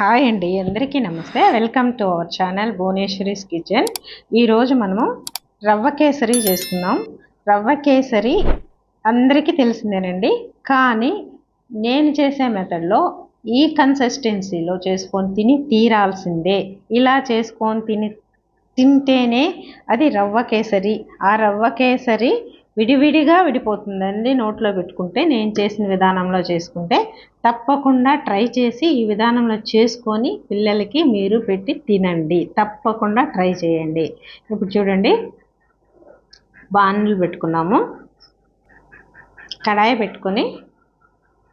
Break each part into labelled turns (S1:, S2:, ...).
S1: Hi అండి అందరికీ నమస్తే. Welcome to our channel Bhuvaneshwari's kitchen ఈరోజు మనము రవ్వ కేసరి చేస్తున్నాం రవ్వ కేసరి అందరికీ తెలిసిందేనండి. కానీ నేను చేసే మెథడ్లో ఈ కన్సిస్టెన్సీలో చేసుకొని తిని తీరాల్సిందే. ఇలా చేసుకొని తిని తింటేనే అది రవ్వ కేసరి. ఆ రవ్వ కేసరి విడివిడిగా విడిపోతుందండి నోట్లో పెట్టుకుంటే నేను చేసిన విధానంలో చేసుకుంటే. తప్పకుండా ట్రై చేసి ఈ విధానంలో చేసుకొని పిల్లలకి మీరు పెట్టి తినండి. తప్పకుండా ట్రై చేయండి. ఇప్పుడు చూడండి. బాణలు పెట్టుకున్నాము. కడాయి పెట్టుకొని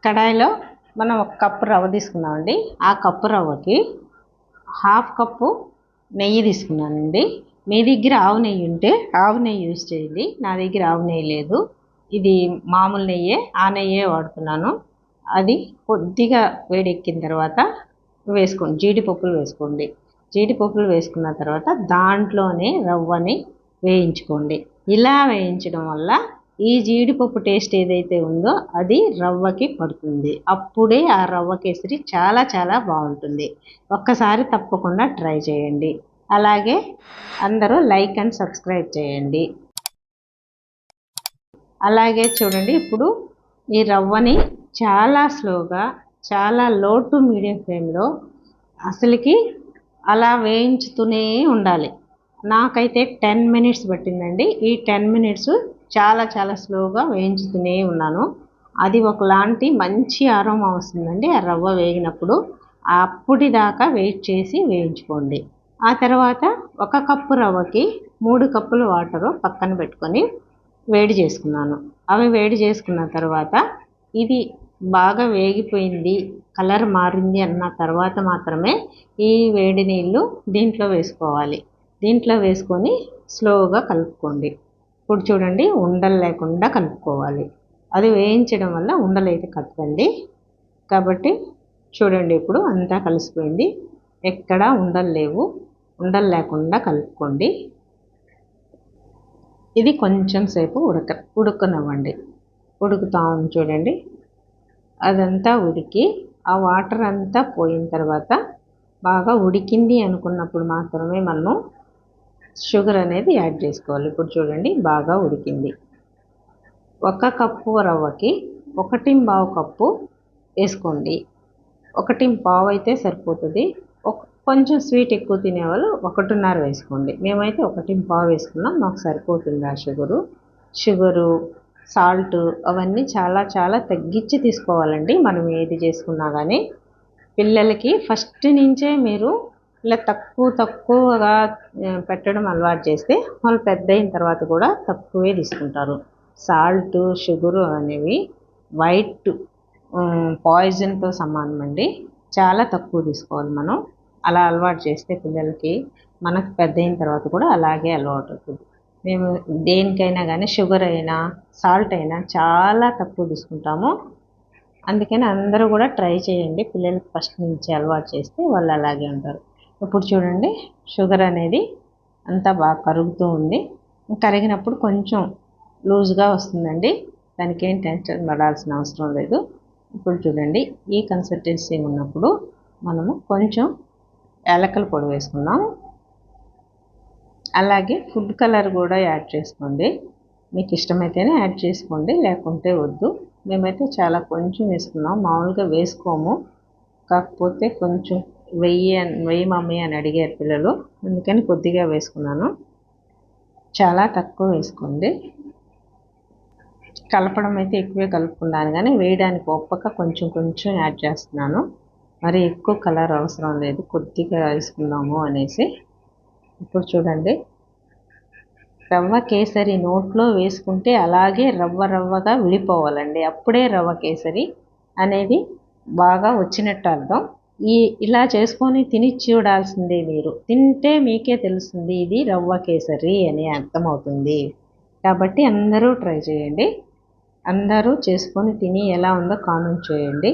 S1: కడాయిలో మనం ఒక కప్పు రవ్వ తీసుకున్నామండి ఆ కప్పు రవ్వకి హాఫ్ కప్పు నెయ్యి తీసుకున్నానండి. మీ దగ్గర ఆవు నెయ్యి ఉంటే ఆవు నెయ్యి యూజ్ చేయండి. నా దగ్గర ఆవు నెయ్యి లేదు. ఇది మామూలు నెయ్యే ఆ నెయ్యే వాడుతున్నాను. అది కొద్దిగా వేడెక్కిన తర్వాత వేసుకోండి. జీడిపప్పులు వేసుకోండి. జీడిపప్పులు వేసుకున్న తర్వాత దాంట్లోనే రవ్వని వేయించుకోండి. ఇలా వేయించడం వల్ల ఈ జీడిపప్పు టేస్ట్ ఏదైతే ఉందో అది రవ్వకి పడుతుంది. అప్పుడే ఆ రవ్వ కేసరి చాలా చాలా బాగుంటుంది. ఒక్కసారి తప్పకుండా ట్రై చేయండి. అలాగే అందరూ లైక్ అండ్ సబ్స్క్రైబ్ చేయండి. అలాగే చూడండి ఇప్పుడు ఈ రవ్వని చాలా స్లోగా చాలా లో టు మీడియం ఫ్లేమ్లో అసలుకి అలా వేయించుతూనే ఉండాలి. నాకైతే టెన్ మినిట్స్ పట్టిందండి. ఈ టెన్ మినిట్స్ చాలా చాలా స్లోగా వేయించుతూనే ఉన్నాను. అది ఒకలాంటి మంచి ఆరోమా వస్తుందండి ఆ రవ్వ వేగినప్పుడు. అప్పటిదాకా వెయిట్ చేసి వేయించుకోండి. ఆ తర్వాత ఒక కప్పు రవ్వకి మూడు కప్పులు వాటరు పక్కన పెట్టుకొని వేడి చేసుకున్నాను. అవి వేడి చేసుకున్న తర్వాత ఇది బాగా వేగిపోయింది కలర్ మారింది అన్న తర్వాత మాత్రమే ఈ వేడి నీళ్ళు దీంట్లో వేసుకోవాలి. దీంట్లో వేసుకొని స్లోగా కలుపుకోండి. ఇప్పుడు చూడండి ఉండలు లేకుండా కలుపుకోవాలి. అది వేయించడం వల్ల ఉండలు అయితే కలపండి కాబట్టి చూడండి ఇప్పుడు అంతా కలిసిపోయింది. ఎక్కడా ఉండలు లేవు. ఉండలు లేకుండా కలుపుకోండి. ఇది కొంచెం సేపు ఉడక ఉడకనివ్వండి. ఉడుకుతా ఉంది చూడండి. అదంతా ఉడికి ఆ వాటర్ అంతా పోయిన తర్వాత బాగా ఉడికింది అనుకున్నప్పుడు మాత్రమే మనము షుగర్ అనేది యాడ్ చేసుకోవాలి. ఇప్పుడు చూడండి బాగా ఉడికింది. ఒక కప్పు రవ్వకి ఒకటి పావు కప్పు వేసుకోండి. ఒకటి పావు అయితే సరిపోతుంది. ఒక కొంచెం స్వీట్ ఎక్కువ తినేవాళ్ళు ఒకటిన్నర వేసుకోండి. మేమైతే ఒకటి పావు వేసుకున్నాం. మాకు సరిపోతుంది ఆ షుగరు. షుగరు సాల్ట్ అవన్నీ చాలా చాలా తగ్గించి తీసుకోవాలండి. మనం ఏది చేసుకున్నా కానీ పిల్లలకి ఫస్ట్ నుంచే మీరు ఇలా తక్కువ తక్కువగా పెట్టడం అలవాటు చేస్తే వాళ్ళు పెద్ద అయిన తర్వాత కూడా తక్కువే తీసుకుంటారు. సాల్ట్ షుగరు అనేవి వైట్ పాయిజన్తో సమానం అండి చాలా తక్కువ తీసుకోవాలి మనం. అలా అలవాటు చేస్తే పిల్లలకి మనకు పెద్ద అయిన తర్వాత కూడా అలాగే అలవాటు అవుతుంది. మేము దేనికైనా కానీ షుగర్ అయినా సాల్ట్ అయినా చాలా తక్కువ తీసుకుంటాము. అందుకని అందరూ కూడా ట్రై చేయండి. పిల్లలకి ఫస్ట్ నుంచి అలవాటు చేస్తే వాళ్ళు అలాగే ఉంటారు. ఇప్పుడు చూడండి షుగర్ అనేది అంతా బాగా కరుగుతూ ఉంది. కరిగినప్పుడు కొంచెం లూజ్గా వస్తుందండి. దానికి ఏం టెన్షన్ పడాల్సిన అవసరం లేదు. ఇప్పుడు చూడండి ఈ కన్సిస్టెన్సీ ఉన్నప్పుడు మనము కొంచెం ఏలకల పొడి వేసుకుందాం. అలాగే ఫుడ్ కలర్ కూడా యాడ్ చేసుకోండి. మీకు ఇష్టమైతేనే యాడ్ చేసుకోండి లేకుంటే వద్దు. మేమైతే చాలా కొంచెం వేసుకున్నాం. మామూలుగా వేసుకోము. కాకపోతే కొంచెం వెయ్యి వెయ్యి మమ్మీ అని అడిగారు పిల్లలు. అందుకని కొద్దిగా వేసుకున్నాను. చాలా తక్కువ వేసుకోండి. కలపడం అయితే ఎక్కువే కలుపుకున్నాను కానీ వేయడానికి ఒప్పక కొంచెం కొంచెం యాడ్ చేస్తున్నాను. మరి ఎక్కువ కలర్ అవసరం లేదు కొద్దిగా వేసుకుందాము అనేసి. ఇప్పుడు చూడండి. రవ్వ కేసరి నోట్లో వేసుకుంటే అలాగే రవ్వ రవ్వగా విడిపోవాలండి. అప్పుడే రవ్వ కేసరి అనేది బాగా వచ్చినట్టు అర్థం. ఈ ఇలా చేసుకొని తిని చూడాల్సిందే మీరు. తింటే మీకే తెలుస్తుంది ఇది రవ్వ కేసరి అని అర్థమవుతుంది. కాబట్టి అందరూ ట్రై చేయండి. అందరూ చేసుకొని తిని ఎలా ఉందో కామెంట్ చేయండి.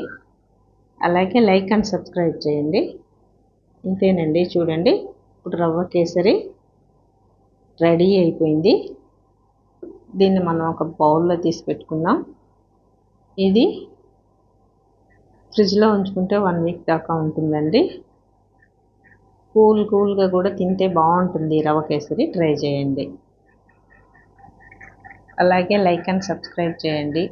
S1: అలాగే లైక్ అండ్ సబ్స్క్రైబ్ చేయండి. ఇంతేనండి చూడండి. ఇప్పుడు రవ్వ కేసరి రెడీ అయిపోయింది. దీన్ని మనం ఒక బౌల్లో తీసి పెట్టుకుందాం. ఇది ఫ్రిడ్జ్లో ఉంచుకుంటే వన్ వీక్ దాకా ఉంటుందండి. కూల్ కూల్గా కూడా తింటే బాగుంటుంది రవ కేసరి. ట్రై చేయండి. అలాగే లైక్ అండ్ సబ్స్క్రైబ్ చేయండి.